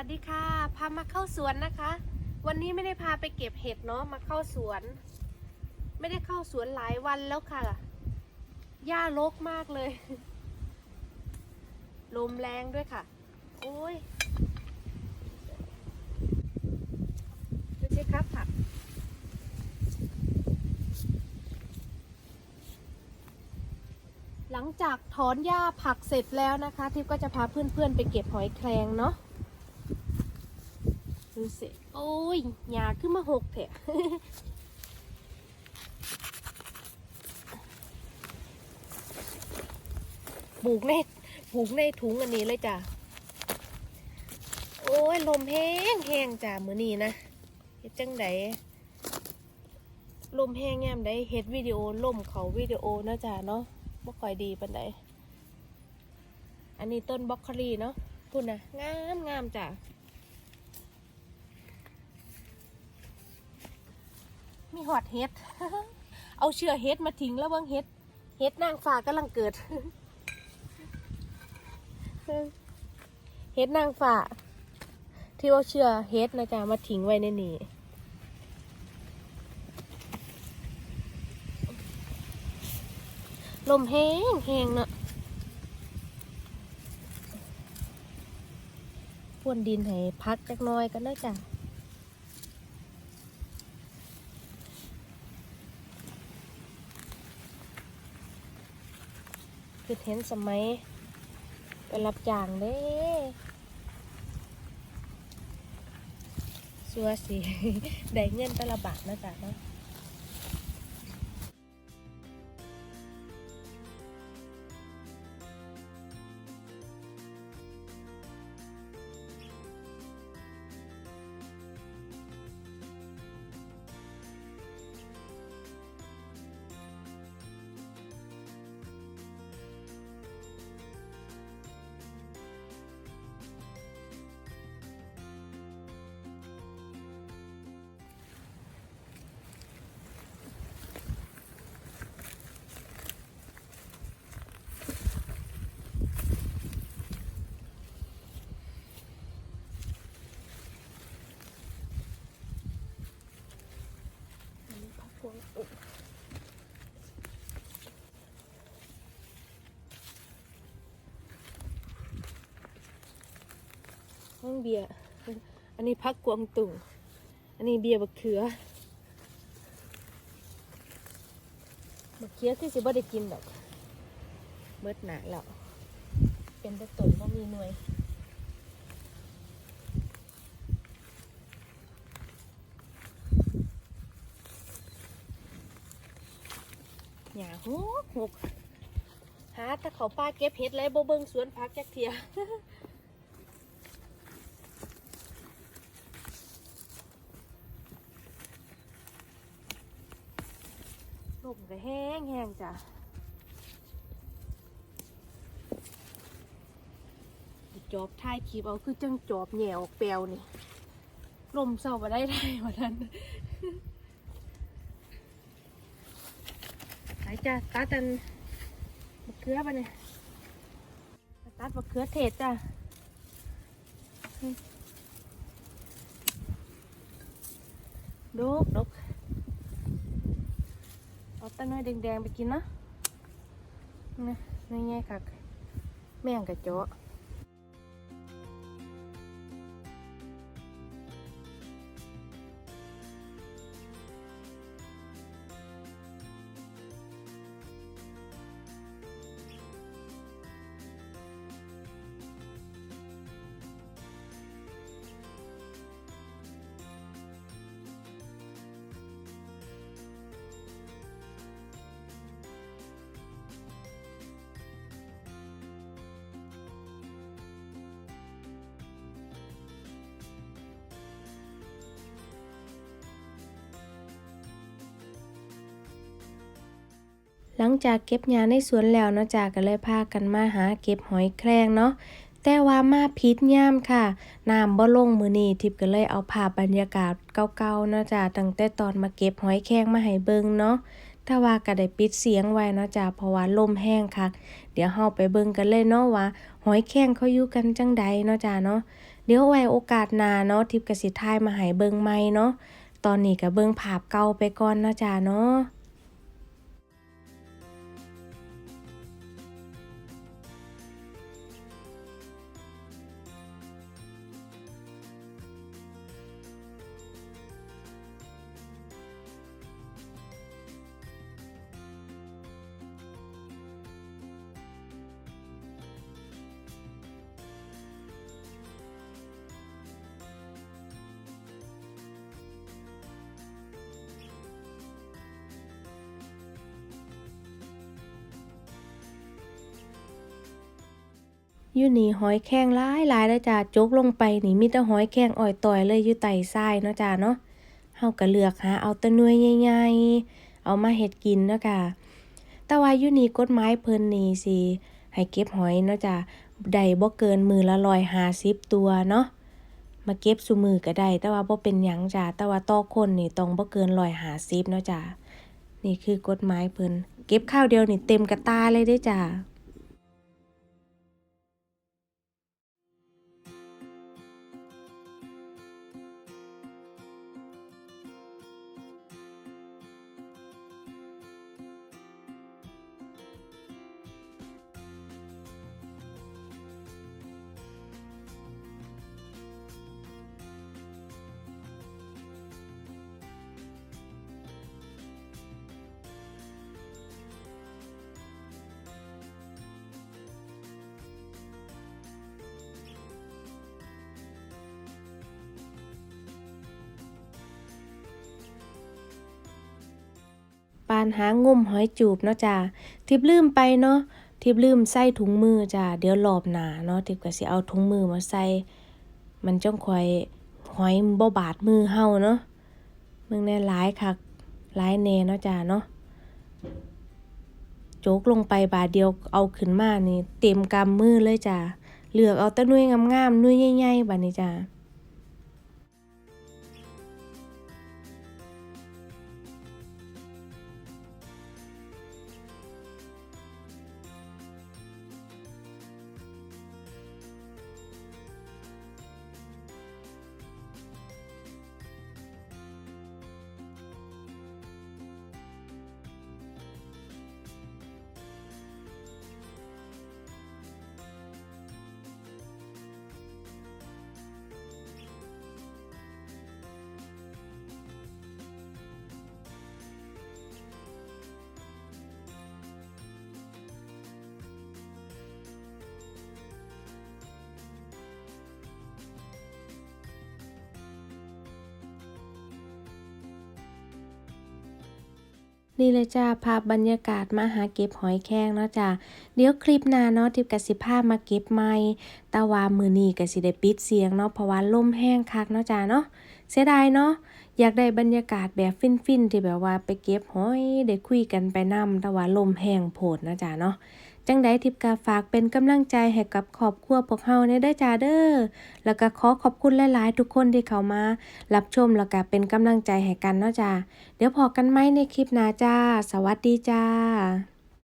วัสดีค่ะ พามาเข้าสวนนะคะ วันนี้ไม่ได้พาไปเก็บเห็ดเนาะมาเข้าสวน ไม่ได้เข้าสวนหลายวันแล้วค่ะหญ้ารกมากเลย ลมแรงด้วยค่ะ โอ้ยดูสิครับผักหลังจากถอนหญ้าผักเสร็จแล้วนะคะ ทิพก็จะพาเพื่อนๆไปเก็บหอยแครงเนาะ ดูสิโอ้ยหยาขึ้นมาหกเถอะปลูกในปลูกในถุงอันนี้เลยจ้ะ โอ้ย ลมแห้งแห้งจ้ะมือนี้นะเฮ็ดจังไดลมแห้งแง้มได้เฮ็ดวิดีโอล่มเขาวิดีโอนะจ้ะเนาะบ่ค่อยดีปานใดอันนี้ต้นบล็อกคลีเนาะพุ่นนะงามงามจ้ะ มีหอดเฮ็ด เอาเชือเฮ็ดมาทิ้งแล้วเบิ่งเฮ็ดเฮ็ดนางฟ้ากำลังเกิดเฮ็ดนางฟ้า ที่ว่าเชือเฮ็ดนะจ๊ะมาทิ้งไว้ในนี้ลมแห้งแห้งเนอะพรวนดินให้พักจักน้อยกันนะจ๊ะ คือเห็นสมัย ไปรับจ้างเด้สัวสิ ได้เงินแตละบาทนะจ๊ะเนาะ ห้องเบียร์อันนี้พักกวางตุ่ง อันนี้เบียร์บักเขือบักเขือที่สิบ่ได้กินดอกเบิดหนาแล้วเป็นต่ต้นบ่มีหน่วยหยาหกหกหาแตะเขาป้าเก็บเห็ดแล้วบ่เบิงสวนพักจักเทีย ลมก็แห้งแห้งจ้ะจอบท้ายคลิปเอาคือจังจอบแหวออกแปลวนี่ลมเศร้ามาได้ได้วันนั้นหายจ้ะตัดอันมะเขือปะเนี่ยตัดมะเขือเทศจ้ะดกดก ต้นน้อยแดงๆไปกินนะนี่นี่ไงค่ะแม่งกระเจาะ หลังจากเก็บหญ้าในสวนแล้วเนาะจ้าก็เลยพากันมาหาเก็บหอยแครงเนาะแต่ว่ามาพิษย่ามค่ะน้ำบ่ลงมือนี้ทิพก็เลยเอาภาพบรรยากาศเก่าๆเนาะจ้าตั้งแต่ตอนมาเก็บหอยแครงมาให้เบิ่งเนาะถ้าว่าก็ได้ปิดเสียงไว้เนาะจ้าเพราะว่าลมแห้งคักเดี๋ยวเฮาไปเบิ่งกันเลยเนาะว่าหอยแครงเขาอยู่กันจังใดเนาะจ้าเนาะเดี๋ยวไว้โอกาสหน้าเนาะทิพก็สิถ่ายมาให้เบิ่งใหม่เนาะตอนนี้ก็เบิ่งภาพเก่าไปก่อนเนาะจ้าเนาะ อยู่นี่หอยแครงหลายหลายแล้วจ้าจกลงไปนี่มีแต่หอยแครงอ่อยต่อยเลยอยู่ใต้ทรายเนาะจ้าเนาะเฮาก็เลือกหาเอาต่หน่วยใหญ่ๆเอามาเฮ็ดกินเนาะค่ะแต่ว่าอยู่นี่กฎหมายเพิ่นนี่สิให้เก็บหอยเนาะจ้าได้บ่เกินมื้อละ150ตัวเนาะมาเก็บซุมือก็ได้ แต่ว่าบ่เป็นหยังจ้าแต่ว่าต่อคนนี่ต้องบ่เกิน150เนาะจ้านี่คือกฎหมายเพิ่นเก็บข้าวเดียวนี่เต็มกระตาเลยเด้จ้า ปานหางมหอยจูบเนาะจ้าทิพย์ลืมไปเนาะทิพย์ลืมใส่ถุงมือจ้าเดี๋ยวรอบหนาเนาะทิพย์ก็สิเอาถุงมือมาใส่ มันจ้องคอยหอยบ่บาดมือเฮาเนาะมึงแน่หลายคักหลายแน่เนาะจ้าเนาะโจกลงไปบาดเดียวเอาขึ้นมานี่ เต็มกำมือเลยจ้าเหลือกเอาแต่หน่ยงามๆหน่ยใหญ่ๆบัดนี้จ้า นี่เลยจ้าภาพบรรยากาศมาหาเก็บหอยแครงเนาะจ้าเดี๋ยวคลิปหน้าเนาะทิพย์กสิภามาเก็บไม่ตะวามือนี้ก็สิได้ปิดเสียงเนาะเพราะว่าลมแห้งคักเนาะจ้าเนาะเสียดายเนาะอยากได้บรรยากาศแบบฟินๆที่แบบว่าไปเก็บหอยได้คุยกันไปนํแต่ว่าลมแห้งโผดเนาะจ้าเนาะ จังไดทิปกาฝากเป็นกำลังใจให้กับครอบครัวพวกเฮาในี่ได้อจ้าเด้อ แล้วก็ขอขอบคุณหลายๆ ทุกคนที่เข้ามา รับชมแล้วก็เป็นกำลังใจให้กันเนาะจ้า เดี๋ยวพอกันไหมในคลิปหน้าจ้า สวัสดีจ้า